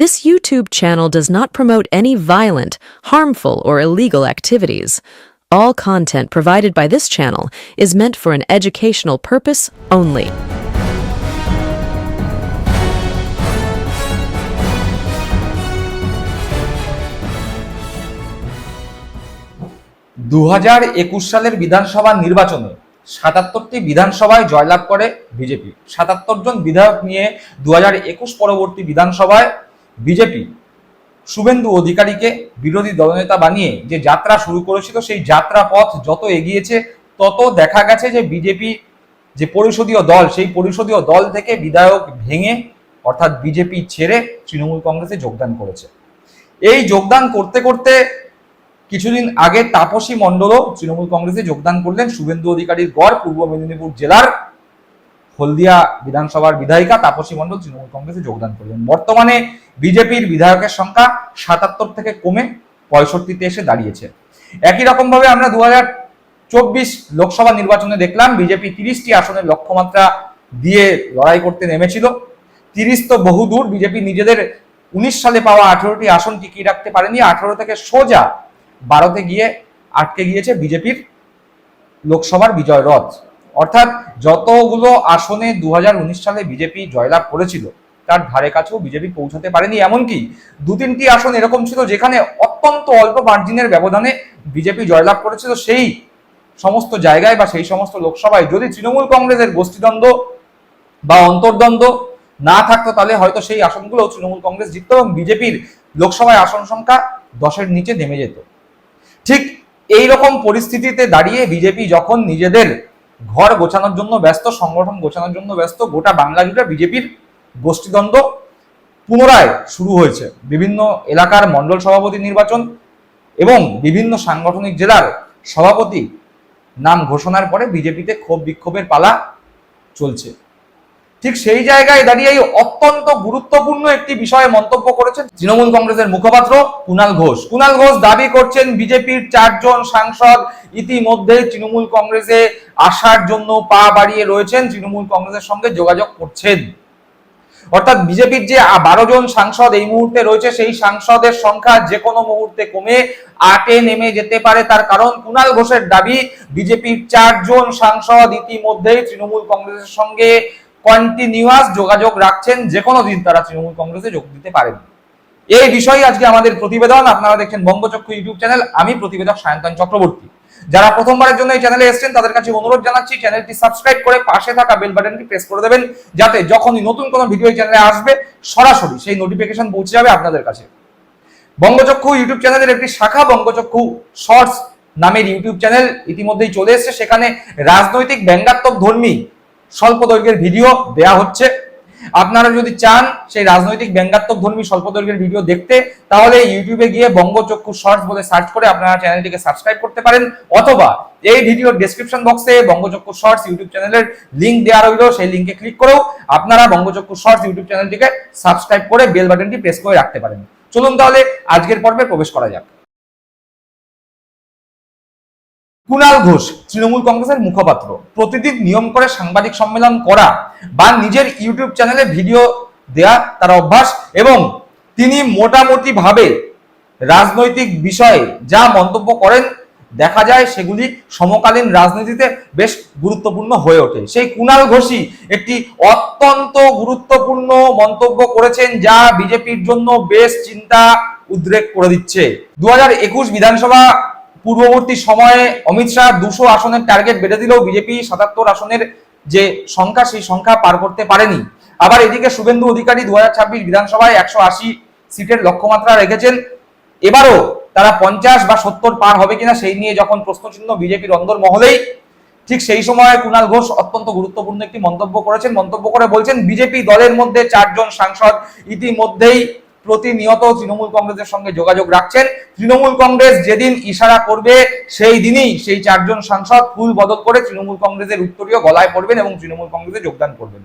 This YouTube channel does not promote any violent, harmful, or illegal activities. All content provided by this channel is meant for an educational purpose only. দু হাজার একুশ সালের বিধানসভা নির্বাচনে সাতাত্তরটি বিধানসভায় জয়লাভ করে বিজেপি সাতাত্তর জন বিধায়ক নিয়ে দু হাজার একুশ পরবর্তী বিধানসভায় বিজেপি শুভেন্দু অধিকারীকে বিরোধী দলনেতা বানিয়ে যে যাত্রা শুরু করেছিল, সেই যাত্রা পথ যত এগিয়েছে, তত দেখা গেছে যে বিজেপি যে পরিষদীয় দল, সেই পরিষদীয় দল থেকে বিধায়ক ভেঙে, অর্থাৎ বিজেপি ছেড়ে তৃণমূল কংগ্রেসে যোগদান করেছে। এই যোগদান করতে করতে কিছুদিন আগে তাপসী মণ্ডলও তৃণমূল কংগ্রেসে যোগদান করলেন শুভেন্দু অধিকারীর গড় পূর্ব মেদিনীপুর জেলার হলদিয়া বিধানসভার বিধায়িকা তাপসী মণ্ডল তৃণমূল কংগ্রেসে যোগদান করলেন। বর্তমানে বিজেপির বিধায়কের সংখ্যা সাতাত্তর থেকে কমে পঁয়ষট্টিতে এসে দাঁড়িয়েছে। একই রকম ভাবে আমরা দু চব্বিশ লোকসভা নির্বাচনে দেখলাম, বিজেপি তিরিশটি আসনের লক্ষ্যমাত্রা দিয়ে লড়াই করতে নেমেছিল। তিরিশ তো বহুদূর বিজেপি নিজেদের উনিশ সালে পাওয়া আঠেরোটি আসন টিকিয়ে রাখতে পারেনি। আঠেরো থেকে সোজা বারোতে গিয়ে আটকে গিয়েছে বিজেপির লোকসভার বিজয় রথ। অর্থাৎ যতগুলো আসনে দু হাজার উনিশ সালে বিজেপি জয়লাভ করেছিল, তার ধারে কাছেও বিজেপি পৌঁছাতে পারেনি। এমনকি দু তিনটি আসন এরকম ছিল যেখানে অত্যন্ত অল্প মার্জিনের ব্যবধানে বিজেপি জয়লাভ করেছিল, সেই সমস্ত জায়গায় বা সেই সমস্ত লোকসভায়। যদি তৃণমূল কংগ্রেসের গোষ্ঠীদ্বন্দ্ব বা অন্তর্দ্বন্দ্ব না থাকতো, তাহলে হয়তো সেই আসনগুলো তৃণমূল কংগ্রেস জিততো এবং বিজেপির লোকসভায় আসন সংখ্যা দশের নিচে নেমে যেত। ঠিক এই রকম পরিস্থিতিতে দাঁড়িয়ে বিজেপি যখন নিজেদের ঘর গোছানোর জন্য ব্যস্ত, সংগঠন গোছানোর জন্য ব্যস্ত, গোটা বাংলা জুড়ে বিজেপির গোষ্ঠীদ্বন্দ্ব পুনরায় শুরু হয়েছে। বিভিন্ন এলাকার মণ্ডল সভাপতি নির্বাচন এবং বিভিন্ন সাংগঠনিক জেলার সভাপতি নাম ঘোষণার পরে বিজেপিতে ক্ষোভ বিক্ষোভের পালা চলছে। ঠিক সেই জায়গায় দাঁড়িয়ে এই অত্যন্ত গুরুত্বপূর্ণ একটি বিষয়ে মন্তব্য করেছেন তৃণমূল কংগ্রেসের মুখপাত্র কুনাল ঘোষ। কুনাল ঘোষ দাবি করছেন বিজেপির চারজন সাংসদ ইতিমধ্যে তৃণমূল কংগ্রেসে আসার জন্য পা বাড়িয়ে রয়েছেন, তৃণমূল কংগ্রেসের সঙ্গে যোগাযোগ করছেন। অর্থাৎ বিজেপির যে বারো জন সাংসদ এই মুহূর্তে রয়েছে, সেই সাংসদের সংখ্যা যে কোনো মুহূর্তে কমে আটে নেমে যেতে পারে। তার কারণ কুণাল ঘোষের দাবি, বিজেপির চারজন সাংসদ ইতিমধ্যেই তৃণমূল কংগ্রেসের সঙ্গে কন্টিনিউয়াস যোগাযোগ রাখছেন যে কোনো দিন তারা তৃণমূল কংগ্রেসে যোগ দিতে পারেন। এই বিষয়ে আজকে আমাদের প্রতিবেদন, আপনারা দেখছেন বঙ্গচক্ষু ইউটিউব চ্যানেল, আমি প্রতিবেদক সায়ন্তন চক্রবর্তী। যারা প্রথমবারের জন্য এই চ্যানেলে এসেছেন, তাদের কাছে অনুরোধ জানাচ্ছি, চ্যানেলটি সাবস্ক্রাইব করে পাশে থাকা বেল বাটনটি প্রেস করে দেবেন, যাতে যখনই নতুন কোনো ভিডিও চ্যানেলে আসবে, সরাসরি সেই নোটিফিকেশন পৌঁছে যাবে আপনাদের কাছে। বঙ্গচক্ষু ইউটিউব চ্যানেলের একটি শাখা, বঙ্গচক্ষু শর্টস নামের ইউটিউব চ্যানেল ইতিমধ্যেই চলে এসেছে। সেখানে রাজনৈতিক ব্যঙ্গাত্মক ধর্মী স্বল্প দৈর্ঘ্যের ভিডিও দেয়া হচ্ছে। আপনারা যদি চান সেই রাজনৈতিক ব্যঙ্গাত্মক ধর্মী স্বল্প দৈর্ঘ্যের ভিডিও দেখতে, তাহলে ইউটিউবে গিয়ে বঙ্গচক্ষু শর্টস বলে সার্চ করে আপনারা চ্যানেলটিকে সাবস্ক্রাইব করতে পারেন, অথবা এই ভিডিওর ডেসক্রিপশন বক্সে বঙ্গচক্ষু শর্টস ইউটিউব চ্যানেলের লিংক দেওয়া রইল, সেই লিংকে ক্লিক করেও আপনারা বঙ্গচক্ষু শর্টস ইউটিউব চ্যানেলটিকে সাবস্ক্রাইব করে বেল বাটনটি প্রেস করে রাখতে পারেন। চলুন তাহলে আজকের পর্বে প্রবেশ করা যাক। কুণাল ঘোষ, তৃণমূল কংগ্রেসের মুখপাত্র। প্রতিদিন নিয়ম করে সাংবাদিক সম্মেলন করা বা নিজের ইউটিউব চ্যানেলে ভিডিও দেয়া তার অভ্যাস এবং তিনি মোটামুটি ভাবে রাজনৈতিক বিষয়ে যা মন্তব্য করেন দেখা যায় সেগুলি সমকালীন রাজনীতিতে বেশ গুরুত্বপূর্ণ হয়ে ওঠে। সেই কুণাল ঘোষই একটি অত্যন্ত গুরুত্বপূর্ণ মন্তব্য করেছেন যা বিজেপির জন্য বেশ চিন্তা উদ্রেক করে দিচ্ছে। দু হাজার একুশ বিধানসভা পূর্ববর্তী সময়ে অমিত শাহ দুশো আসনের টার্গেট বেঁধে দিলেও বিজেপি সাতাত্তর আসনের যে সংখ্যা, সেই সংখ্যা পার করতে পারেনি। আবার এদিকে শুভেন্দু অধিকারী দুহাজার ছাব্বিশ বিধানসভায় একশো আশি সিটের লক্ষ্যমাত্রা রেখেছেন। এবারও তারা পঞ্চাশ বা সত্তর পার হবে কিনা সেই নিয়ে যখন প্রশ্নচিহ্ন বিজেপির অন্দর মহলেই ঠিক সেই সময় কুণাল ঘোষ অত্যন্ত গুরুত্বপূর্ণ একটি মন্তব্য করেছেন। মন্তব্য করে বলছেন, বিজেপি দলের মধ্যে চারজন সাংসদ ইতিমধ্যেই প্রতিনিয়ত তৃণমূল কংগ্রেসের সঙ্গে যোগাযোগ রাখছেন। তৃণমূল কংগ্রেস যেদিন ইশারা করবে, সেই দিনই সেই চারজন সাংসদ ফুল বদল করে তৃণমূল কংগ্রেসের উত্তরীয় গলায় পড়বেন এবং তৃণমূল কংগ্রেসে যোগদান করবেন।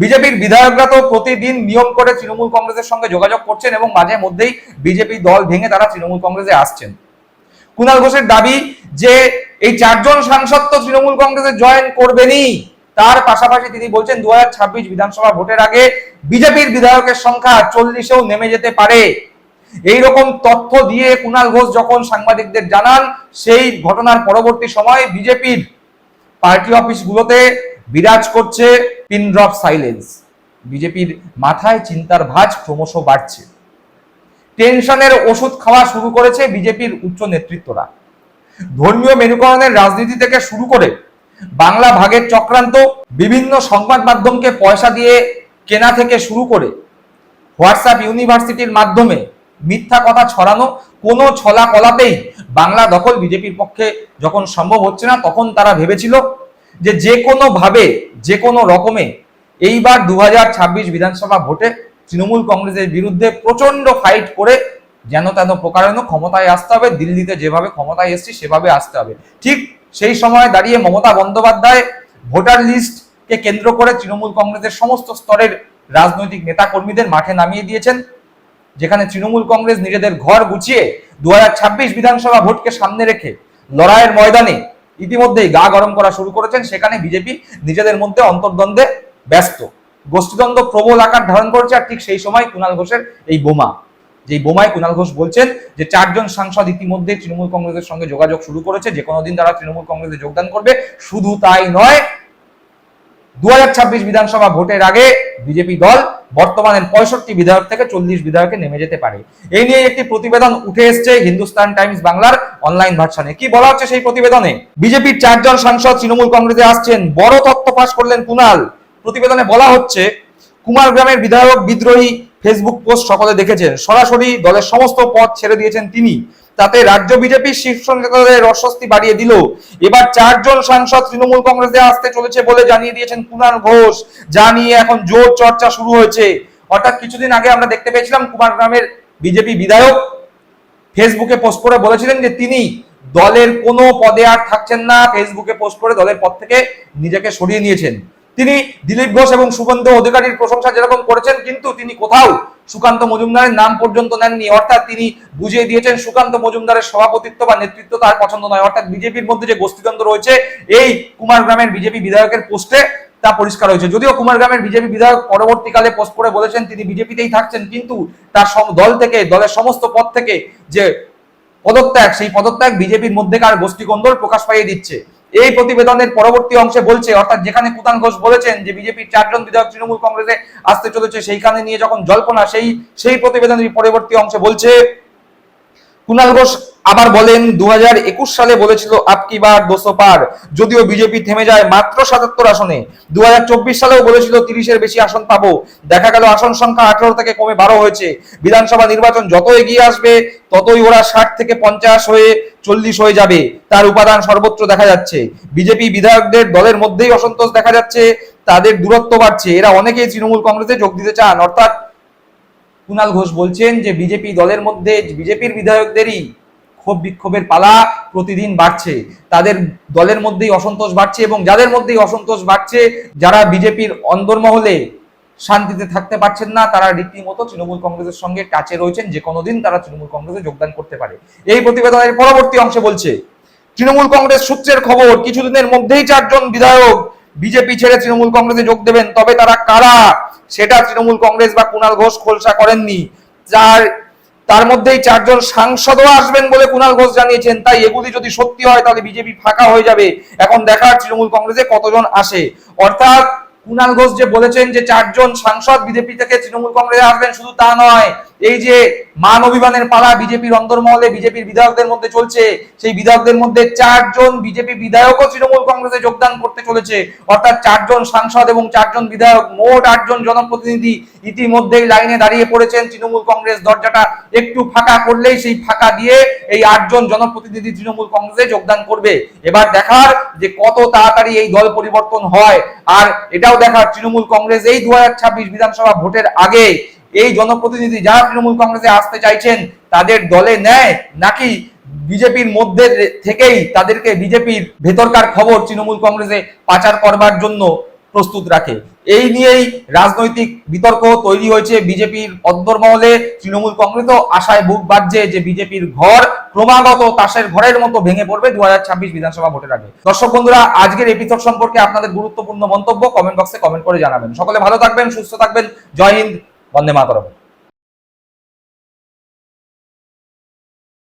বিজেপির বিধায়করা তো প্রতিদিন নিয়ম করে তৃণমূল কংগ্রেসের সঙ্গে যোগাযোগ করছেন এবং মাঝে মধ্যেই বিজেপি দল ভেঙে তারা তৃণমূল কংগ্রেসে আসছেন। কুণাল ঘোষের দাবি যে, এই চারজন সাংসদ তো তৃণমূল কংগ্রেসে জয়েন করবেনই। তার পাশাপাশি তিনি বলছেন দুহাজার ছাব্বিশ বিধানসভা ভোটের আগে বিজেপির বিধায়কের সংখ্যা চল্লিশেও নেমে যেতে পারে। এই রকম তথ্য দিয়ে কুণাল ঘোষ যখন সাংবাদিকদের জানান, সেই ঘটনার পরবর্তী সময় বিজেপির পার্টি অফিসগুলোতে বিরাজ করছে পিন ড্রপ সাইলেন্স। বিজেপির মাথায় চিন্তার ভাঁজ ক্রমশ বাড়ছে। টেনশনের ওষুধ খাওয়া শুরু করেছে বিজেপির উচ্চ নেতৃত্বরা। ধর্মীয় মেরুকরণের রাজনীতি থেকে শুরু করে বাংলা ভাগের চক্রান্ত বিভিন্ন সংবাদ মাধ্যমকে পয়সা দিয়ে কেনা থেকে শুরু করে হোয়াটসঅ্যাপ ইউনিভার্সিটির মাধ্যমে মিথ্যা কথা ছড়ানো, কোনো ছলা কলাতেই বাংলা দখল বিজেপির পক্ষে যখন সম্ভব হচ্ছে না, তখন তারা ভেবেছিল যে যে কোনো ভাবে যে কোনো রকমে এইবার দু হাজার ছাব্বিশ বিধানসভা ভোটে তৃণমূল কংগ্রেসের বিরুদ্ধে প্রচণ্ড ফাইট করে যেন তেন প্রকারেণ ক্ষমতায় আসতে হবে, দিল্লিতে যেভাবে ক্ষমতায় এসছি সেভাবে আসতে হবে। ঠিক সেই সময় দাঁড়িয়ে মমতা বন্দ্যোপাধ্যায় ভোটার লিস্টকে কেন্দ্র করে তৃণমূল কংগ্রেসের সমস্ত স্তরের রাজনৈতিক নেতা কর্মীদের মাঠে নামিয়ে দিয়েছেন, যেখানে তৃণমূল কংগ্রেস নিজেদের ঘর গুছিয়ে দু হাজার ছাব্বিশ বিধানসভা ভোটকে সামনে রেখে লড়াইয়ের ময়দানে ইতিমধ্যেই গা গরম করা শুরু করেছেন। সেখানে বিজেপি নিজেদের মধ্যে অন্তর্দ্বন্দ্বে ব্যস্ত। গোষ্ঠীদ্বন্দ্ব প্রবল আকার ধারণ করেছে, আর ঠিক সেই সময় কুণাল ঘোষের এই বোমা। যেই বোমায় কুণাল ঘোষ বলছেন যে চারজন সাংসদ ইতিমধ্যে তৃণমূল কংগ্রেসের সঙ্গে যোগাযোগ শুরু করেছে, যে কোনো দিন তারা তৃণমূল কংগ্রেসে যোগদান করবে, শুধু তাই নয় দু বিধানসভা ভোটের আগে বিজেপি দল বর্তমানের পঁয়ষট্টি বিধায়ক থেকে চল্লিশ বিধায়কে নেমে যেতে পারে। এই নিয়ে একটি প্রতিবেদন উঠে এসছে হিন্দুস্তান টাইমস বাংলার অনলাইন ভার্সানে কি বলা হচ্ছে সেই প্রতিবেদনে? বিজেপির চারজন সাংসদ তৃণমূল কংগ্রেসে আসছেন, বড় তথ্য ফাঁস করলেন কুণাল প্রতিবেদনে বলা হচ্ছে, কুমারগ্রামের বিধায়ক বিদ্রোহী ফেসবুক পোস্ট সকলে দেখেছেন। সরাসরি দলের সমস্ত পদ ছেড়ে দিয়েছেন তিনি। তাতে রাজ্য বিজেপির শীর্ষ নেতাদের অস্বস্তি বাড়িয়ে দিল। এবার চারজন সাংসদ তৃণমূল কংগ্রেসে আসতে চলেছে বলে জানিয়ে দিয়েছেন কুণাল ঘোষ, যা নিয়ে এখন জোর চর্চা শুরু হয়েছে। অর্থাৎ কিছুদিন আগে আমরা দেখতে পেয়েছিলাম কুমার গ্রামের বিজেপি বিধায়ক ফেসবুকে পোস্ট করে বলেছিলেন যে তিনি দলের কোনো পদে আর থাকছেন না। ফেসবুকে পোস্ট করে দলের পদ থেকে নিজেকে সরিয়ে নিয়েছেন। তিনি দিলীপ ঘোষ এবং সুগন্ধ অধিকারীর প্রশংসা যেরকম করেছেন, কিন্তু তিনি কোথাও সুকান্ত মজুমদারের নাম পর্যন্ত নেননি। অর্থাৎ তিনি বুঝিয়ে দিয়েছেন সুকান্ত মজুমদারের সভাপতিত্ব বা নেতৃত্ব তার পছন্দ নয়। অর্থাৎ বিজেপির মধ্যে যে গোষ্ঠীদ্বন্দ্ব রয়েছে, এই কুমারগ্রামের বিজেপি বিধায়কের পোস্টে তা পরিষ্কার হয়েছে। যদিও কুমারগ্রামের বিজেপি বিধায়ক পরবর্তীকালে পোস্ট করে বলেছেন, তিনি বিজেপিতেই থাকছেন, কিন্তু তার দল থেকে, দলের সমস্ত পদ থেকে যে পদত্যাগ, সেই পদত্যাগ বিজেপির মধ্যেকার গোষ্ঠীকন্দল প্রকাশ পাইয়ে দিচ্ছে। এই প্রতিবেদনের পরবর্তী অংশে বলছে, অর্থাৎ যেখানে কুতান ঘোষ বলেছেন যে বিজেপির চারজন বিধায়ক তৃণমূল কংগ্রেসে আসতে চলেছে, সেইখানে নিয়ে যখন জল্পনা, সেই সেই প্রতিবেদনের পরবর্তী অংশে বলছে কুণাল ঘোষ আবার বলেন দু হাজার একুশ সালে বলেছিল আপকি বার দোসো পার? যদিও বিজেপি থেমে যায় মাত্র সাতাত্তর আসনে। দু হাজার চব্বিশ সালেও বলেছিল, তিরিশের বেশি আসন পাবো। দেখা গেল, আসন সংখ্যা আঠারো থেকে কমে বারো হয়েছে। বিধানসভা নির্বাচন যত এগিয়ে আসবে, ততই ওরা ষাট থেকে পঞ্চাশ হয়ে চল্লিশ হয়ে যাবে। তার উপাদান সর্বত্র দেখা যাচ্ছে। বিজেপি বিধায়কদের দলের মধ্যেই অসন্তোষ দেখা যাচ্ছে, তাদের দূরত্ব বাড়ছে। এরা অনেকেই তৃণমূল কংগ্রেসে যোগ দিতে চান, অর্থাৎ কুণাল ঘোষ বলছেন যে বিজেপি দলের মধ্যে বিজেপির বিধায়কদেরই ক্ষোভ বিক্ষোভের পালা প্রতিদিন বাড়ছে। তাদের দলের মধ্যেই অসন্তোষ বাড়ছে এবং যাদের মধ্যেই অসন্তোষ বাড়ছে, যারা বিজেপির অন্দরমহলে শান্তিতে থাকতে পারছেন না, তারা রীতিমতো তৃণমূল কংগ্রেসের সঙ্গে টাচে রয়েছেন, যে কোনো দিন তারা তৃণমূল কংগ্রেসে যোগদান করতে পারে। এই প্রতিবেদনের পরবর্তী অংশে বলছে, তৃণমূল কংগ্রেস সূত্রের খবর, কিছুদিনের মধ্যেই চারজন বিধায়ক বিজেপি ছেড়ে তৃণমূল কংগ্রেসে যোগ দেবেন, তবে তারা কারা? সেটা তৃণমূল কংগ্রেস বা কুণাল ঘোষ খোলসা করেননি। যার, তার মধ্যেই চারজন সাংসদও আসবেন বলে কুণাল ঘোষ জানিয়েছেন। তাই এগুলি যদি সত্যি হয়, তাহলে বিজেপি ফাঁকা হয়ে যাবে। এখন দেখার তৃণমূল কংগ্রেসে কতজন আসে। অর্থাৎ কুণাল ঘোষ যে বলেছেন যে চারজন সাংসদ বিজেপি থেকে তৃণমূল কংগ্রেসে আসবেন, শুধু তা নয় এই যে মান অভিমানের পালা বিজেপির অন্তর্মহলে বিজেপির বিধায়কদের মধ্যে চলছে, সেই বিধায়কদের মধ্যে চারজন বিজেপি বিধায়কও তৃণমূল কংগ্রেসে যোগদান করতে চলেছে। অর্থাৎ চারজন সাংসদ এবং চারজন বিধায়ক, মোট আটজন জনপ্রতিনিধি ইতিমধ্যেই লাইনে দাঁড়িয়ে পড়েছেন। তৃণমূল কংগ্রেস দরজাটা একটু ফাঁকা করলেই সেই ফাঁকা দিয়ে এই আটজন জনপ্রতিনিধি তৃণমূল কংগ্রেসে যোগদান করবে। এবার দেখার যে কত তাড়াতাড়ি এই দল পরিবর্তন হয়, আর এটাও দেখার তৃণমূল কংগ্রেস এই দু হাজার ছাব্বিশ বিধানসভা ভোটের আগে এই জনপ্রতিনিধি যারা তৃণমূল কংগ্রেসে আসতে চাইছেন, তাদের দলে নেয় নাকি বিজেপির মধ্যে থেকেই তাদেরকে বিজেপির ভেতরকার খবর তৃণমূল কংগ্রেসে পাচার করবার জন্য প্রস্তুত রাখে? এই নিয়েই রাজনৈতিক বিতর্ক তৈরি হয়েছে বিজেপির অন্তর্মহলে। তৃণমূল কংগ্রেসও আশায় বুক বাজছে যে বিজেপির ঘর ক্রমাগত তাসের ঘরের মতো ভেঙে পড়বে দু হাজার ছাব্বিশ বিধানসভা ভোটের আগে। দর্শক বন্ধুরা, আজকের এপিসোড সম্পর্কে আপনাদের গুরুত্বপূর্ণ মন্তব্য কমেন্ট বক্সে কমেন্ট করে জানাবেন। সকলে ভালো থাকবেন, সুস্থ থাকবেন। জয় হিন্দ। বন্দে মাতরম।